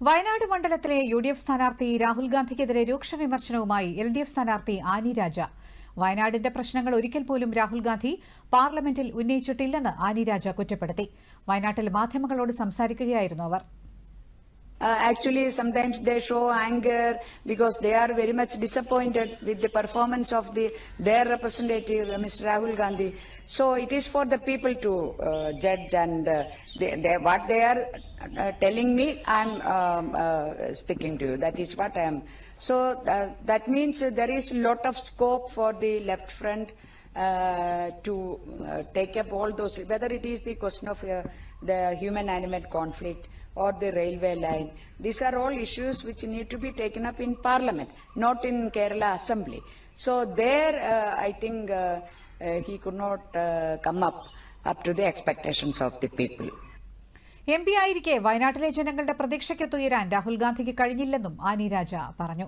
വയനാട് മണ്ഡലത്തിലെ U D F സ്ഥാനാർത്ഥി രാഹുൽ ഗാന്ധിക്കെതിരെ രൂക്ഷ വിമർശനവുമായി എൽ ഡി എഫ് സ്ഥാനാർത്ഥി ആനി രാജ വയനാടിന്റെ പ്രശ്നങ്ങൾ ഒരിക്കൽ പോലും രാഹുൽ ഗാന്ധി പാർലമെന്റിൽ ഉന്നയിച്ചിട്ടില്ലെന്ന് ആനി രാജ കുറ്റപ്പെടുത്തി വയനാട്ടിൽ മാധ്യമങ്ങളോട് സംസാരിക്കുകയായിരുന്നു അവർ Uh, actually, sometimes they show anger because they are very much disappointed with the performance of the their representative, uh, Mr. Rahul Gandhi. So it is for the people to uh, judge and uh, they, they, what they are uh, telling me, I'm um, uh, speaking to you. That is what I am. So uh, that means uh, there is a lot of scope for the left front uh, to uh, take up all those, whether it is the question of uh, the human-animal conflict or the railway line. These are all issues which need to be taken up in Parliament, not in Kerala Assembly. So there, uh, I think uh, uh, he could not uh, come up up to the expectations of the people. M P ആയിരിക്കെ വയനാട്ടിലെ ജനങ്ങളുടെ പ്രതീക്ഷയ്ക്കൊത്തുയരാൻ രാഹുൽ ഗാന്ധിക്ക് കഴിഞ്ഞില്ലെന്നും Annie രാജ പറഞ്ഞു